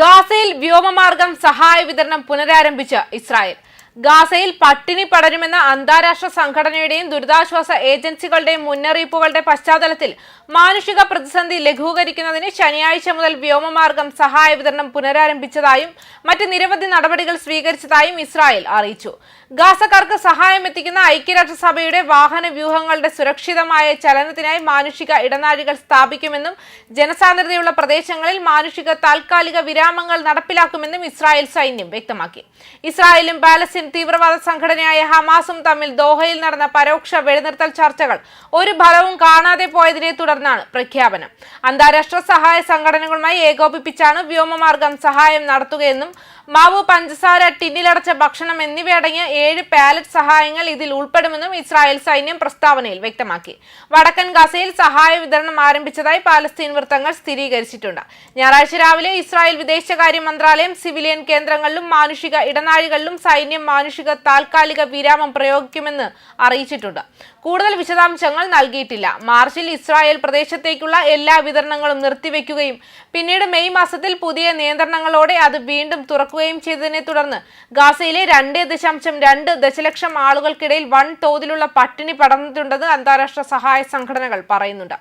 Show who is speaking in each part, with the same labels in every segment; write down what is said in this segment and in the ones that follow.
Speaker 1: ഗാസയിൽ വ്യോമമാർഗം സഹായ വിതരണം പുനരാരംഭിച്ച് ഇസ്രായേൽ. ഗാസയിൽ പട്ടിണി പടരുമെന്ന അന്താരാഷ്ട്ര സംഘടനയുടെയും ദുരിതാശ്വാസ ഏജൻസികളുടെയും മുന്നറിയിപ്പുകളുടെ പശ്ചാത്തലത്തിൽ മാനുഷിക പ്രതിസന്ധി ലഘൂകരിക്കുന്നതിന് ശനിയാഴ്ച മുതൽ വ്യോമമാർഗം സഹായ വിതരണം പുനരാരംഭിച്ചതായും മറ്റ് നിരവധി നടപടികൾ സ്വീകരിച്ചതായും ഇസ്രായേൽ അറിയിച്ചു. ഗാസക്കാർക്ക് സഹായം എത്തിക്കുന്ന ഐക്യരാഷ്ട്രസഭയുടെ വാഹന വ്യൂഹങ്ങളുടെ സുരക്ഷിതമായ ചലനത്തിനായി മാനുഷിക ഇടനാഴികൾ സ്ഥാപിക്കുമെന്നും ജനസാന്ദ്രതയുള്ള പ്രദേശങ്ങളിൽ മാനുഷിക താൽക്കാലിക വിരാമങ്ങൾ നടപ്പിലാക്കുമെന്നും ഇസ്രായേൽ സൈന്യം വ്യക്തമാക്കി. ഇസ്രായേലും പാലസ്തീൻ തീവ്രവാദ സംഘടനയായ ഹമാസും തമ്മിൽ ദോഹയിൽ നടന്ന പരോക്ഷ വെടിനിർത്തൽ ചർച്ചകൾ ഒരു ഫലവും കാണാതെ പോയതിനെ തുടർന്നാണ് പ്രഖ്യാപനം. അന്താരാഷ്ട്ര സഹായ സംഘടനകളുമായി ഏകോപിപ്പിച്ചാണ് വ്യോമമാർഗം സഹായം നടത്തുകയെന്നും മാവു പഞ്ചസാര ടിന്നിലടച്ച ഭക്ഷണം എന്നിവയടങ്ങിയ ഏഴ് പാലറ്റ് സഹായങ്ങൾ ഇതിൽ ഉൾപ്പെടുമെന്നും ഇസ്രായേൽ സൈന്യം പ്രസ്താവനയിൽ വ്യക്തമാക്കി. വടക്കൻ ഗസയിൽ സഹായ വിതരണം ആരംഭിച്ചതായി പാലസ്തീൻ വൃത്തങ്ങൾ സ്ഥിരീകരിച്ചിട്ടുണ്ട്. ഞായറാഴ്ച രാവിലെ ഇസ്രായേൽ വിദേശകാര്യ മന്ത്രാലയം സിവിലിയൻ കേന്ദ്രങ്ങളിലും മാനുഷിക ഇടനാഴികളിലും സൈന്യം മാനുഷിക താൽക്കാലിക വിരാമം പ്രയോഗിക്കുമെന്ന് അറിയിച്ചിട്ടുണ്ട്. കൂടുതൽ വിശദാംശങ്ങൾ നൽകിയിട്ടില്ല. മാർച്ചിൽ ഇസ്രായേൽ പ്രദേശത്തേക്കുള്ള എല്ലാ വിതരണങ്ങളും നിർത്തിവെക്കുകയും പിന്നീട് മെയ് മാസത്തിൽ പുതിയ നിയന്ത്രണങ്ങളോടെ അത് വീണ്ടും തുറക്കുകയും ചെയ്തതിനെ തുടർന്ന് ഗാസയിലെ രണ്ട് ദശാംശം രണ്ട് ദശലക്ഷം ആളുകൾക്കിടയിൽ വൻ തോതിലുള്ള പട്ടിണി പടർന്നിട്ടുണ്ടെന്ന് അന്താരാഷ്ട്ര സഹായ സംഘടനകൾ പറയുന്നുണ്ട്.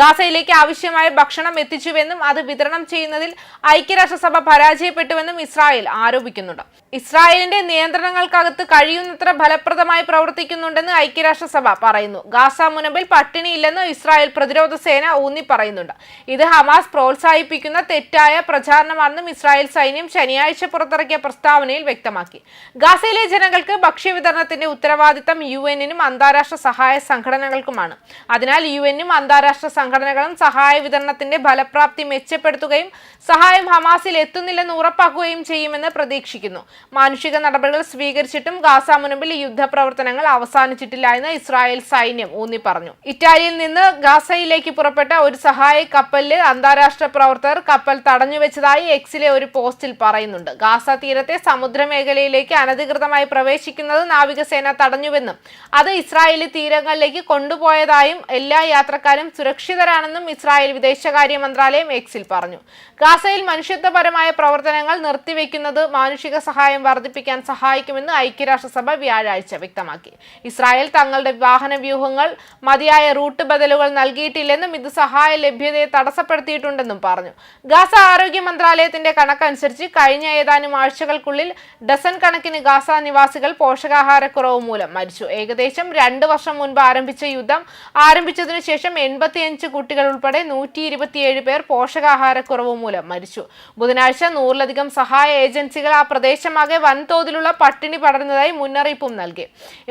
Speaker 1: ഗാസയിലേക്ക് ആവശ്യമായ ഭക്ഷണം എത്തിച്ചുവെന്നും അത് വിതരണം ചെയ്യുന്നതിൽ ഐക്യരാഷ്ട്രസഭ പരാജയപ്പെട്ടുവെന്നും ഇസ്രായേൽ ആരോപിക്കുന്നുണ്ട്. ഇസ്രായേലിന്റെ നിയന്ത്രണങ്ങൾക്കകത്ത് കഴിയുന്നത്ര ഫലപ്രദമായി പ്രവർത്തിക്കുന്നുണ്ടെന്ന് ഐക്യരാഷ്ട്രസഭ പറയുന്നു. ഗാസ മുനമ്പിൽ പട്ടിണിയില്ലെന്ന് ഇസ്രായേൽ പ്രതിരോധ സേന ഊന്നി പറയുന്നുണ്ട്. ഇത് ഹമാസ് പ്രോത്സാഹിപ്പിക്കുന്ന തെറ്റായ പ്രചാരണമാണെന്നും ഇസ്രായേൽ സൈന്യം ശനിയാഴ്ച പുറത്തിറക്കിയ പ്രസ്താവനയിൽ വ്യക്തമാക്കി. ഗാസയിലെ ജനങ്ങൾക്ക് ഭക്ഷ്യവിതരണത്തിന്റെ ഉത്തരവാദിത്തം യു എന്നിനും അന്താരാഷ്ട്ര സഹായ സംഘടനകൾക്കുമാണ്. അതിനാൽ യു എന്നും അന്താരാഷ്ട്ര സംഘടനകളും സഹായ വിതരണത്തിന്റെ ഫലപ്രാപ്തി മെച്ചപ്പെടുത്തുകയും സഹായം ഹമാസിൽ എത്തുന്നില്ലെന്ന് ഉറപ്പാക്കുകയും ചെയ്യുമെന്ന് പ്രതീക്ഷിക്കുന്നു. മാനുഷിക നടപടികൾ സ്വീകരിച്ചിട്ടും ഗാസ മുനമ്പിൽ യുദ്ധപ്രവർത്തനങ്ങൾ അവസാനിച്ചിട്ടില്ല എന്ന് ഇസ്രായേൽ സൈന്യം ഊന്നി പറഞ്ഞു ഇറ്റാലിയിൽ നിന്ന് ഗാസയിലേക്ക് പുറപ്പെട്ട ഒരു സഹായ കപ്പലിൽ അന്താരാഷ്ട്ര പ്രവർത്തകർ കപ്പൽ തടഞ്ഞുവെച്ചതായി എക്സിലെ ഒരു പോസ്റ്റിൽ പറയുന്നുണ്ട്. ഗാസ തീരത്തെ സമുദ്രമേഖലയിലേക്ക് അനധികൃതമായി പ്രവേശിക്കുന്നത് നാവികസേന തടഞ്ഞുവെന്നും അത് ഇസ്രായേലി തീരങ്ങളിലേക്ക് കൊണ്ടുപോയതായും എല്ലാ യാത്രക്കാരും സുരക്ഷിതരാണെന്നും ഇസ്രായേൽ വിദേശകാര്യ മന്ത്രാലയം എക്സിൽ പറഞ്ഞു. ഗാസയിൽ മനുഷ്യത്വപരമായ പ്രവർത്തനങ്ങൾ നിർത്തിവെക്കുന്നത് മാനുഷിക സഹായം വർദ്ധിപ്പിക്കാൻ സഹായിക്കുമെന്ന് ഐക്യരാഷ്ട്രസഭ വ്യാഴാഴ്ച വ്യക്തമാക്കി. ഇസ്രായേൽ തങ്ങളുടെ വാഹന വ്യൂഹങ്ങൾ മതിയായ റൂട്ട് ബദലുകൾ നൽകിയിട്ടില്ലെന്നും ഇത് സഹായ ലഭ്യതയെ തടസ്സപ്പെടുത്തിയിട്ടുണ്ടെന്നും പറഞ്ഞു. ഗാസ ആരോഗ്യ മന്ത്രാലയത്തിന്റെ കണക്കനുസരിച്ച് കഴിഞ്ഞ ഏതാനും ആഴ്ചകൾക്കുള്ളിൽ ഡസൻ കണക്കിന് ഗാസ നിവാസികൾ പോഷകാഹാരക്കുറവ് മൂലം മരിച്ചു. ഏകദേശം രണ്ട് വർഷം മുൻപ് ആരംഭിച്ച യുദ്ധം ആരംഭിച്ചതിനു ശേഷം എൺപത്തിയഞ്ച് കുട്ടികൾ ഉൾപ്പെടെ നൂറ്റി ഇരുപത്തിയേഴ് പേർ പോഷകാഹാരക്കുറവ് മൂലം മരിച്ചു. ബുധനാഴ്ച നൂറിലധികം സഹായ ഏജൻസികൾ ആ പ്രദേശമാകെ വൻതോതിലുള്ള പട്ടിണി പടർന്നതായി മുന്നറിയിപ്പും നൽകി.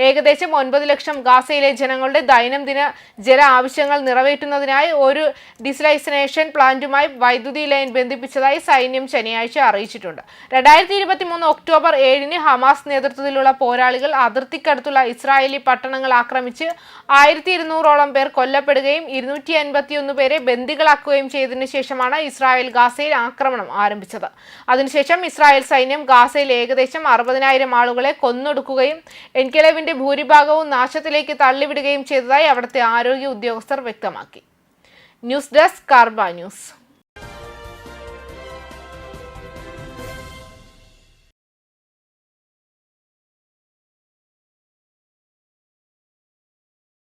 Speaker 1: ഏകദേശം ഒൻപത് ലക്ഷം ഗാസയിലെ ജനങ്ങളുടെ ദൈനംദിന ജല ആവശ്യങ്ങൾ നിറവേറ്റുന്നതിനായി ഒരു ഡിസ്ലൈസിനേഷൻ പ്ലാന്റുമായി വൈദ്യുതി ലൈൻ ബന്ധിപ്പിച്ചതായി സൈന്യം ശനിയാഴ്ച അറിയിച്ചിട്ടുണ്ട്. രണ്ടായിരത്തി ഇരുപത്തി മൂന്ന് ഒക്ടോബർ ഏഴിന് ഹമാസ് നേതൃത്വത്തിലുള്ള പോരാളികൾ അതിർത്തിക്കടുത്തുള്ള ഇസ്രായേലി പട്ടണങ്ങൾ ആക്രമിച്ച് ആയിരത്തി ഇരുന്നൂറോളം പേർ കൊല്ലപ്പെടുകയും ഇരുന്നൂറ്റി അൻപത്തിയൊന്ന് പേരെ ബന്ദികളാക്കുകയും ചെയ്തതിനു ശേഷമാണ് ഇസ്രായേൽ ഗാസയിൽ ആക്രമണം ആരംഭിച്ചത്. അതിനുശേഷം ഇസ്രായേൽ സൈന്യം ഗാസയിൽ ഏകദേശം അറുപതിനായിരം ആളുകളെ കൊന്നൊടുക്കുകയും എൻകലേവിന്റെ ഭൂരിഭാഗവും നാശത്തിലേക്ക് തള്ളിവിടുകയും ചെയ്തതായി അവിടുത്തെ ആരോഗ്യ ഉദ്യോഗസ്ഥർ വ്യക്തമാക്കി. ന്യൂസ് ഡെസ്ക് കാർബ ന്യൂസ്.